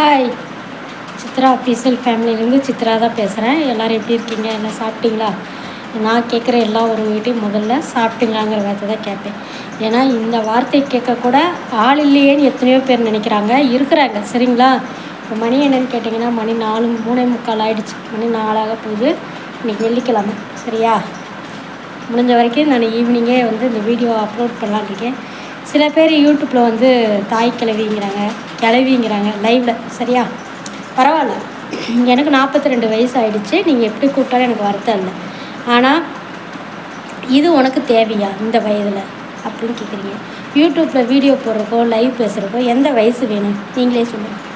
Hi Chitra official ஃபேமிலியிலேருந்து சித்ரா தான் பேசுகிறேன் எல்லோரும் எப்படி இருக்கீங்க? எல்லாம் சாப்பிட்டீங்களா? நான் கேட்குற எல்லா உறவுகிட்டையும் முதல்ல சாப்பிட்டீங்களாங்கிற வார்த்தை தான் கேட்பேன். ஏன்னா இந்த வார்த்தை கேட்கக்கூட ஆள் இல்லையேன்னு எத்தனையோ பேர் நினைக்கிறாங்க. இருக்கிறாங்க. சரிங்களா? இப்போ மணி என்னன்னு கேட்டிங்கன்னா மணி நாலு மூணே முக்கால் ஆகிடுச்சு மணி நாளாக போகுது. இன்றைக்கி வெள்ளிக்கிழமை. சரியா? முடிஞ்ச வரைக்கும் நான் ஈவினிங்கே வந்து இந்த வீடியோ அப்லோட் பண்ணலான்னு இருக்கேன். சில பேர் யூடியூப்பில் வந்து தாய் கிழவிங்கிறாங்க கிளவிங்கிறாங்க லைவில் சரியா? பரவாயில்ல. எனக்கு நாற்பத்தி ரெண்டு வயசு ஆகிடுச்சு நீங்கள் எப்படி கூப்பிட்டாலும் எனக்கு வருத்தம் இல்லை. ஆனால் இது உனக்கு தேவையா இந்த வயதில்? அப்படின்னு கேட்குறீங்க யூடியூப்பில் வீடியோ போடுறக்கோ லைவ் பேசுகிறக்கோ எந்த வயசு வேணும்? நீங்களே சொல்லுங்கள்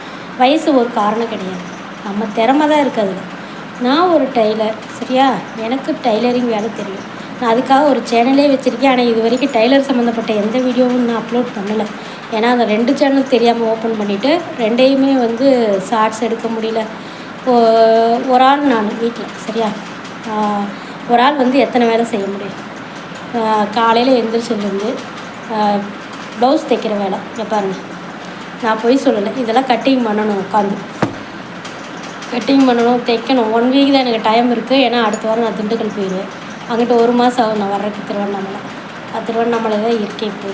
வயசு ஒரு காரணம் கிடையாது. நம்ம திறமை தான் இருக்குது நான் ஒரு டெய்லர் சரியா? எனக்கு டைலரிங் வேலை தெரியும். நான் அதுக்காக ஒரு சேனலே வச்சுருக்கேன். ஆனால் இது வரைக்கும் டைலர் சம்மந்தப்பட்ட எந்த வீடியோவும் நான் அப்லோட் பண்ணலை. ஏன்னா அந்த ரெண்டு சேனல் தெரியாமல் ஓப்பன் பண்ணிவிட்டு ரெண்டையுமே வந்து ஷார்ட்ஸ் எடுக்க முடியல. ஒரு ஆள் நான் வீட்டில் சரியா? ஒரு ஆள் வந்து எத்தனை வேலை செய்ய முடியும்? காலையில் எழுந்திரிச்சிருந்து ப்ளவுஸ் தைக்கிற வேலை இங்கே பாருங்கள் நான் போய் சொல்லலை. இதெல்லாம் கட்டிங் பண்ணணும் உட்காந்து கட்டிங் பண்ணணும் தைக்கணும். ஒன் வீக் தான் எனக்கு டைம் இருக்குது ஏன்னா அடுத்த வாரம் நான் திண்டுக்கல் போயிடுவேன். அங்கிட்ட ஒரு மாதம் ஆகும் நான் வர்றதுக்கு திருவண்ணாமலை. திருவண்ணாமலை தான் இருக்கேன் இப்போ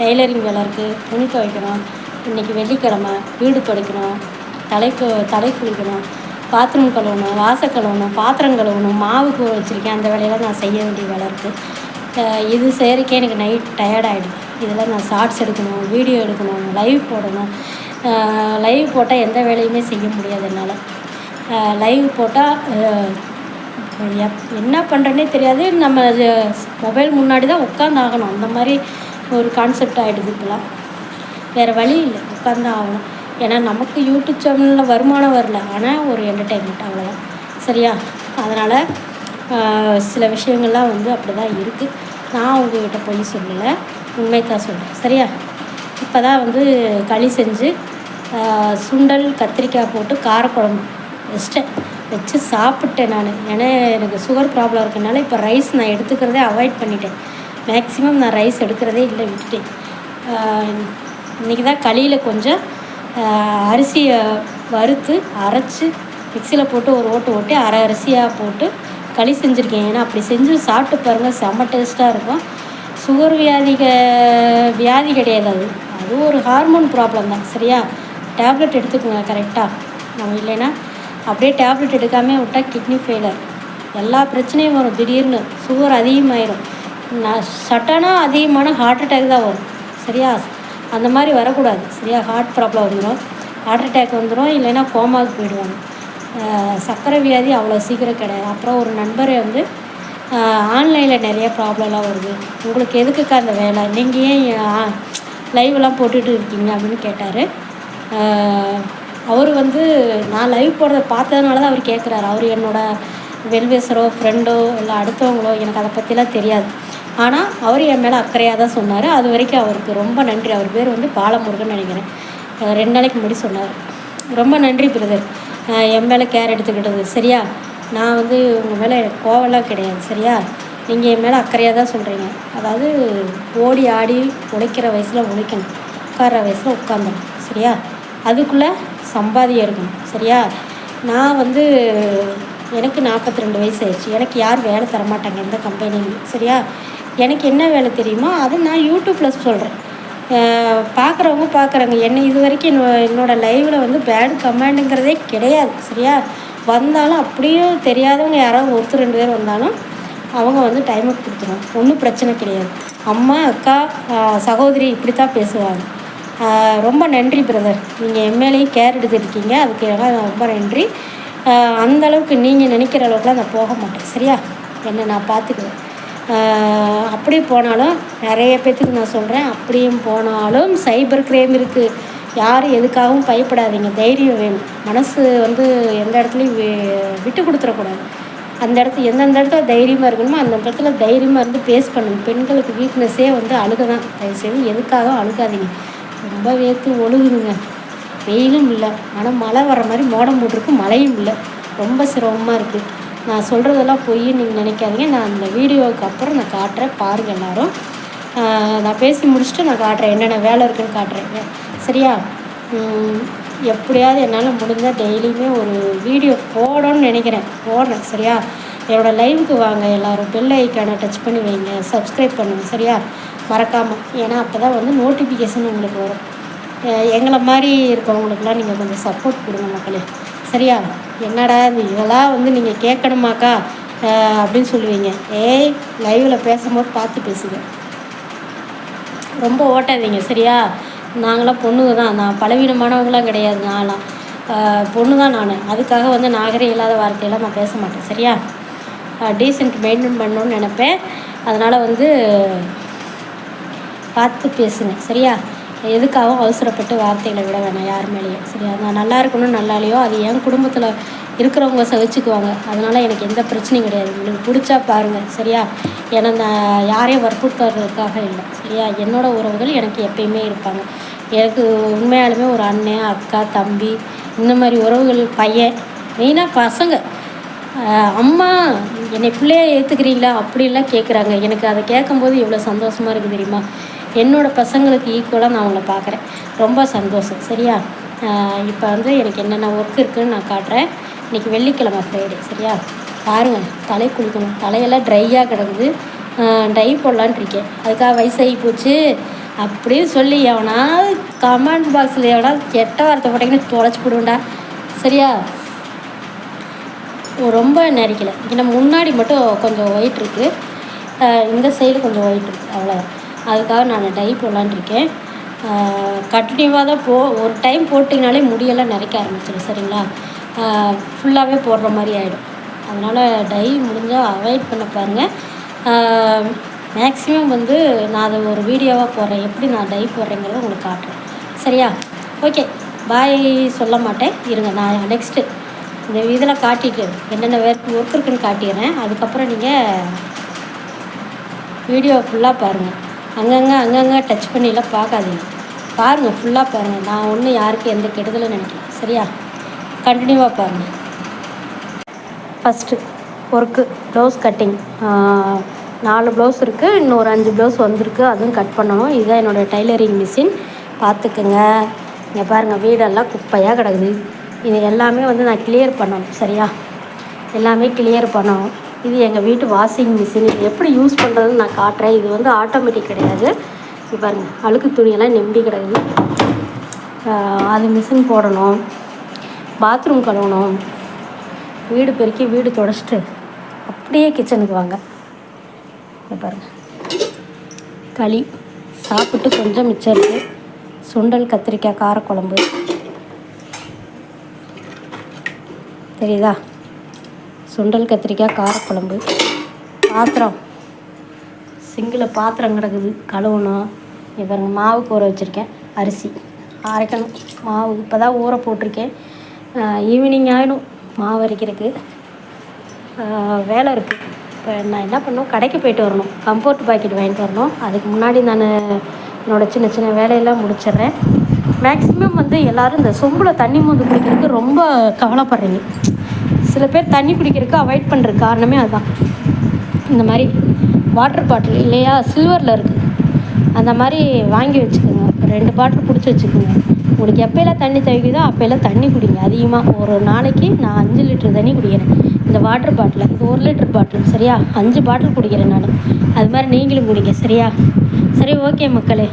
டெய்லரிங் வேலை இருக்குது துணி துவைக்கணும். இன்றைக்கி வெள்ளிக்கிழமை வீடு துடைக்கணும். தலைக்கு தலை குளிக்கணும். பாத்ரூம் கழுவணும் வாசல் கழுவணும் பாத்திரம் கழுவணும் மாவுக்கு வச்சுருக்கேன். அந்த வேலையெல்லாம் நான் செய்ய வேண்டிய வேலை இருக்குது இது செய்கிறக்கே எனக்கு நைட் டயர்ட் ஆகிடுது இதெல்லாம் நான் ஷார்ட்ஸ் எடுக்கணும் வீடியோ எடுக்கணும் லைவ் போடணும். லைவ் போட்டால் எந்த வேலையுமே செய்ய முடியாது என்னால். லைவ் போட்டால் என்ன பண்ணுறேனே தெரியாது. நம்ம மொபைல் முன்னாடி தான் உட்காந்து ஆகணும் அந்த மாதிரி ஒரு கான்செப்ட் ஆகிடுது இப்போலாம் வேறு வழி இல்லை. உட்காந்து ஆகணும். ஏன்னா நமக்கு யூடியூப் சேனலில் வருமானம் வரல. ஆனால் ஒரு என்டர்டெயின்மெண்ட் அவ்வளோதான் சரியா? அதனால் சில விஷயங்கள்லாம் வந்து அப்படி தான் இருக்குது நான் உங்ககிட்ட போய் சொல்லலை. உண்மை தான் சொல்கிறேன் சரியா? இப்போ தான் வந்து களி செஞ்சு சுண்டல் கத்திரிக்காய் போட்டு காரக்குழம்பு வச்சிட்டேன். வச்சு சாப்பிட்டேன் நான். ஏன்னா எனக்கு சுகர் ப்ராப்ளம் இருக்கனால இப்போ ரைஸ் நான் எடுத்துக்கிறதே அவாய்ட் பண்ணிட்டேன். மேக்ஸிமம் நான் ரைஸ் எடுக்கிறதே இல்லை விட்டுட்டேன். இன்றைக்கி தான் களியில் கொஞ்சம் அரிசியை வறுத்து அரைச்சி மிக்சியில் போட்டு ஒரு ஓட்டு ஓட்டி அரை அரிசியாக போட்டு களி செஞ்சுருக்கேன். ஏன்னா அப்படி செஞ்சு சாப்பிட்டு பாருங்கள் செம்ம டேஸ்ட்டாக இருக்கும். சுகர் வியாதிக வியாதி கிடையாது அது. அது ஒரு ஹார்மோன் ப்ராப்ளம் தான். சரியா? டேப்லெட் எடுத்துக்கோங்க கரெக்டாக நம்ம இல்லைன்னா அப்படியே டேப்லெட் எடுக்காமல் விட்டால் கிட்னி ஃபெயிலர் எல்லா பிரச்சனையும் வரும். திடீர்னு சுகர் அதிகமாயிடும் நான் சட்டனாக அதிகமான ஹார்ட் அட்டாக் தான் வரும். சரியா? அந்த மாதிரி வரக்கூடாது. சரியா? ஹார்ட் ப்ராப்ளம் வந்துடும் ஹார்ட் அட்டாக் வந்துடும் இல்லைன்னா கோமாவுக்கு போயிடுவாங்க. சர்க்கரை வியாதி அவ்வளோ சீக்கிரம் கிடையாது. அப்புறம் ஒரு நண்பரை வந்து ஆன்லைனில் நிறைய ப்ராப்ளம்லாம் வருது. உங்களுக்கு எதுக்குக்கா அந்த வேலை? நீங்கள் ஏன் லைவ்லாம் போட்டுட்டு இருக்கீங்க அப்படின்னு கேட்டார். அவர் வந்து நான் லைவ் போடுறத பார்த்ததுனால தான் அவர் கேட்குறாரு அவர் என்னோடய வெல்வேசரோ ஃப்ரெண்டோ இல்லை அடுத்தவங்களோ எனக்கு அதை பற்றிலாம் தெரியாது. ஆனால் அவர் என் மேலே அக்கறையாக தான் சொன்னார். அது வரைக்கும் அவருக்கு ரொம்ப நன்றி. அவர் பேர் வந்து பாலமுருகன் நினைக்கிறேன். ரெண்டு நாளைக்கு முன்னாடி சொன்னார். ரொம்ப நன்றி பிரதர் என் மேலே கேர் எடுத்துக்கிட்டது. சரியா? நான் வந்து உங்கள் மேலே எனக்கு கோவலாம் கிடையாது. சரியா? நீங்கள் என் மேலே அக்கறையாக தான் சொல்கிறீங்க அதாவது ஓடி ஆடி உழைக்கிற வயசில் உழைக்கணும். உட்கார வயசில் உட்காந்துடும் சரியா? அதுக்குள்ளே சம்பாதியம் இருக்கணும் சரியா? நான் வந்து எனக்கு நாற்பத்தி ரெண்டு வயசு ஆயிடுச்சு எனக்கு யார் வேலை தரமாட்டாங்க எந்த கம்பெனிலையும் சரியா? எனக்கு என்ன வேலை தெரியுமோ? அதை நான் யூடியூப்பில் சொல்கிறேன் பார்க்குறவங்க பார்க்குறாங்க என்னை இது வரைக்கும் என்னோ என்னோடய லைவில் வந்து பேட் கமெண்டுங்கிறதே கிடையாது சரியா? வந்தாலும் அப்படியும் தெரியாதவங்க யாராவது ஒருத்தர் ரெண்டு பேர் வந்தாலும் அவங்க வந்து டைமுக்கு கொடுத்துருவோம் ஒன்றும் பிரச்சனை கிடையாது. அம்மா அக்கா சகோதரி இப்படி தான் பேசுவாங்க. ரொம்ப நன்றி பிரதர் நீங்கள் எம்எல்ஏ கேர் எடுத்துருக்கீங்க. அதுக்கு ரொம்ப நன்றி. அந்தளவுக்கு நீங்கள் நினைக்கிற அளவுக்குலாம் நான் போக மாட்டேன். சரியா? என்ன நான் பார்த்துக்குவேன். அப்படி போனாலும் நிறைய பேர்த்துக்கு நான் சொல்கிறேன் அப்படியும் போனாலும் சைபர் கிரைம் இருக்குது யாரும் எதுக்காகவும் பயப்படாதீங்க. தைரியம் வேணும். மனசு வந்து எந்த இடத்துலையும் விட்டு கொடுத்துடக்கூடாது. அந்த இடத்துல எந்தெந்த இடத்துல தைரியமாக இருக்கணுமோ அந்த இடத்துல தைரியமாக இருந்து பேஸ் பண்ணணும். பெண்களுக்கு வீக்னஸ்ஸே வந்து அழுக தான் தயவுசெய்து எதுக்காகவும் அழுகாதீங்க. ரொம்ப வேர்த்து ஒழுகுதுங்க. வெயிலும் இல்லை. ஆனால் மழை வர மாதிரி மோடம் போட்டிருக்கு. மழையும் இல்லை. ரொம்ப சிரமமாக இருக்குது நான் சொல்கிறதெல்லாம் பொய் நீங்கள் நினைக்காதீங்க. நான் அந்த வீடியோவுக்கு அப்புறம் நான் காட்டுறேன். பாருங்கள் எல்லோரும். நான் பேசி முடிச்சுட்டு நான் காட்டுறேன். என்னென்ன வேலை இருக்குதுன்னு காட்டுறேன் சரியா? எப்படியாவது என்னால் முடிஞ்சால் டெய்லியுமே ஒரு வீடியோ போடணும்னு நினைக்கிறேன். போடுறேன். சரியா? என்னோடய லைவுக்கு வாங்க எல்லோரும் பெல் ஐக்கானை டச் பண்ணி வைங்க. சப்ஸ்கிரைப் பண்ணுங்கள் சரியா? மறக்காமல் ஏன்னா அப்போ தான் வந்து நோட்டிஃபிகேஷன் உங்களுக்கு வரும். எங்களை மாதிரி இருக்கவங்களுக்குலாம் நீங்கள் கொஞ்சம் சப்போர்ட் கொடுங்க மக்களே. சரியா? என்னடா இதெல்லாம் வந்து நீங்கள் கேட்கணுமாக்கா? அப்படின்னு சொல்லுவீங்க. ஏய் லைவில் பேசும்போது பார்த்து பேசுங்க. ரொம்ப ஓட்டாதீங்க சரியா? நாங்களாம் பொண்ணுங்க தான். நான் பலவீனமானவங்களாம் கிடையாது நான்லாம். பொண்ணு தான் நான். அதுக்காக வந்து நாகரிக இல்லாத வார்த்தையெல்லாம் நான் பேச மாட்டேன் சரியா? டீசென்ட் மெயின்டைன் பண்ணணுன்னு நினப்பேன். அதனால் வந்து பார்த்து பேசுங்க சரியா? எதுக்காகவும் அவசரப்பட்டு வார்த்தைகளை விட வேணாம் யார் மேலேயும் சரியா? நான் நல்லா இருக்கணும் நல்லாலையோ அது என் குடும்பத்தில் இருக்கிறவங்க சகிச்சுக்குவாங்க. அதனால் எனக்கு எந்த பிரச்சனையும் கிடையாது. உங்களுக்கு பிடிச்சா பாருங்கள் சரியா? ஏன்னா நான் யாரையும் வற்புறுத்துறதுக்காக இல்லை சரியா? என்னோடய உறவுகள் எனக்கு எப்பயுமே இருப்பாங்க. எனக்கு உண்மையாலுமே ஒரு அண்ணன் அக்கா தம்பி இந்த மாதிரி உறவுகள் பையன் மெயினாக பசங்க. அம்மா என்னை பிள்ளையாக ஏற்றுக்கிறீங்களா அப்படிலாம் கேட்குறாங்க எனக்கு அதை கேட்கும்போது எவ்வளோ சந்தோஷமாக இருக்குது தெரியுமா? என்னோடய பசங்களுக்கு ஈக்குவலாக நான் அவங்கள பார்க்குறேன் ரொம்ப சந்தோஷம். சரியா? இப்போ வந்து எனக்கு என்னென்ன ஒர்க் இருக்குதுன்னு நான் காட்டுறேன். இன்றைக்கி வெள்ளிக்கிழமை ஃப்ரைடே சரியா? பாருங்கள் தலை குளிக்கணும். தலையெல்லாம் ட்ரையாக கிடக்குது. டை போடலான் இருக்கேன். அதுக்காக வயசாகி போச்சு. அப்படின்னு சொல்லி எவனாவது கமெண்ட் பாக்ஸில் எவனாவது கெட்ட வார்த்தை போட்டிங்கன்னு தொலைச்சி போடுவேன்டா. சரியா? ரொம்ப நெரிக்கலை. ஏன்னா முன்னாடி மட்டும் கொஞ்சம் ஒயிட் இருக்குது இந்த சைடு கொஞ்சம் ஒயிட் இருக்குது அவ்வளோதான் அதுக்காக நான் டை போடலான்ட்ருக்கேன். கண்டினியூவாக தான் போ ஒரு டைம் போட்டிங்கனாலே முடியெல்லாம் நிறைக்க ஆரம்பிச்சிடும் சரிங்களா? ஃபுல்லாகவே போடுற மாதிரி ஆகிடும் அதனால் டை முடிஞ்சால் அவாய்ட் பண்ண பாருங்கள் மேக்ஸிமம் வந்து நான் அதை ஒரு வீடியோவாக போடுறேன். எப்படி நான் டை போடுறேங்கிறத உங்களுக்கு காட்டுறேன். சரியா? ஓகே பாய் சொல்ல மாட்டேன். இருங்க நான் நெக்ஸ்ட்டு இந்த இதில் காட்டிட்டு என்னென்ன ஒர்க் ஒர்க் இருக்குன்னு காட்டிடுறேன். அதுக்கப்புறம் நீங்கள் வீடியோ ஃபுல்லாக பாருங்கள் அங்கங்கே அங்கங்கே டச் பண்ணிலாம் பார்க்காதீங்க. பாருங்கள் ஃபுல்லாக பாருங்கள் நான் ஒன்றும் யாருக்கும் எந்த கெடுதலும் நினைக்கிறேன் சரியா? கண்டினியூவாக பாருங்கள் ஃபஸ்ட்டு ஒர்க்கு ப்ளவுஸ் கட்டிங் நாலு ப்ளவுஸ் இருக்குது இன்னும் ஒரு அஞ்சு ப்ளவுஸ் வந்திருக்கு. அதுவும் கட் பண்ணணும். இதுதான் என்னோடய டைலரிங் மிஷின் பார்த்துக்குங்க. இங்கே பாருங்கள் வீடெல்லாம் குப்பையாக கிடக்குது. இது எல்லாமே வந்து நான் கிளியர் பண்ணணும் சரியா? எல்லாமே கிளியர் பண்ணணும். இது எங்கள் வீட்டு வாஷிங் மிஷின் இது எப்படி யூஸ் பண்ணுறதுன்னு நான் காட்டுறேன். இது வந்து ஆட்டோமேட்டிக் கிடையாது. இப்போ பாருங்கள் அழுக்கு துணியெல்லாம் நெம்பி கிடக்குது. அது மிஷின் போடணும். பாத்ரூம் கழுவணும். வீடு பெருக்கி வீடு தொடச்சிட்டு அப்படியே கிச்சனுக்கு வாங்க. பாருங்கள் களி சாப்பிட்டு கொஞ்சம் மிச்சம் இருக்குது சுண்டல் கத்திரிக்காய் காரக்குழம்பு. தெரியுதா சுண்டல் கத்திரிக்காய் காரக்குழம்பு. பாத்திரம். சிங்கில் பாத்திரம் கிடக்குது. கழுவணும். இப்போ மாவுக்கு ஊற வச்சுருக்கேன். அரிசி. அரைக்கணும். மாவு இப்போ தான் ஊற போட்டிருக்கேன். ஈவினிங் ஆகிடும் மாவு அரைக்கிறதுக்கு. வேலை இருக்குது இப்போ நான் என்ன பண்ணணும்? கடைக்கு போயிட்டு வரணும். கம்போர்ட் பாக்கெட் வாங்கிட்டு வரணும். அதுக்கு முன்னாடி நான் என்னோடய சின்ன சின்ன வேலையெல்லாம் முடிச்சிடுறேன். மேக்ஸிமம் வந்து எல்லோரும் இந்த சொம்பில் தண்ணி மோந்து குடிக்கிறதுக்கு ரொம்ப கவலைப்படுறீங்க. சில பேர் தண்ணி குடிக்கிறதுக்கு அவாய்ட் பண்ணுற காரணமே அதுதான். இந்த மாதிரி வாட்டர் பாட்டில் இல்லையா சில்வரில் இருக்குது அந்த மாதிரி வாங்கி வச்சுக்கோங்க. ரெண்டு பாட்டில் பிடிச்சி வச்சுக்கோங்க. உங்களுக்கு எப்போயெல்லாம் தண்ணி துவைக்குதோ அப்போயெல்லாம் தண்ணி குடிங்க. அதிகமாக ஒரு நாளைக்கு நான் அஞ்சு லிட்டர் தண்ணி குடிக்கிறேன். இந்த வாட்டர் பாட்டில் இது ஒரு லிட்டர் பாட்டில் சரியா? அஞ்சு பாட்டில் குடிக்கிறேன் நான். அது மாதிரி நீங்களும் குடிங்க சரியா? சரி ஓகே மக்களே.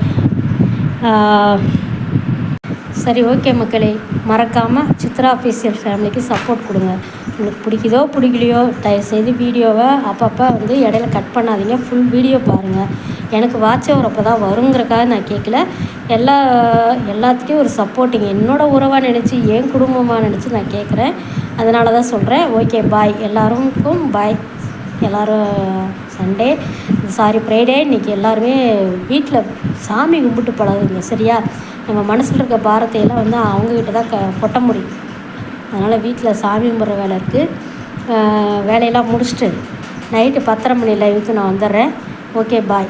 சரி ஓகே மக்களே. மறக்காமல் சித்ரா ஆஃபீஸியல் ஃபேமிலிக்கு சப்போர்ட் கொடுங்க. உங்களுக்கு பிடிக்குதோ பிடிக்கலையோ தயவுசெய்து வீடியோவை அப்பப்போ வந்து இடையில கட் பண்ணாதீங்க. ஃபுல் வீடியோ பாருங்கள் எனக்கு வாட்ச் ஓவர் அப்போ தான் வருங்கிறக்காக நான் கேட்கல எல்லா எல்லாத்துக்கும் ஒரு சப்போர்ட்டிங் என்னோடய உறவாக நினச்சி என் குடும்பமாக நினச்சி நான் கேட்குறேன் அதனால தான் சொல்கிறேன் ஓகே பாய் எல்லாருக்கும் பாய் எல்லோரும் சண்டே சாரி ஃப்ரைடே இன்றைக்கி எல்லாருமே வீட்டில் சாமி கும்பிட்டு பழகுங்க. சரியா? நம்ம மனசில் இருக்க பாரத்தையெல்லாம் வந்து அவங்கக்கிட்ட தான் க கொட்ட முடியும். அதனால் வீட்டில் சாமி கும்பிட்ற வேலை இருக்குது வேலையெல்லாம் முடிச்சுட்டு நைட்டு பத்தரை மணி லைவுக்கு நான் வந்துடுறேன். Okay bye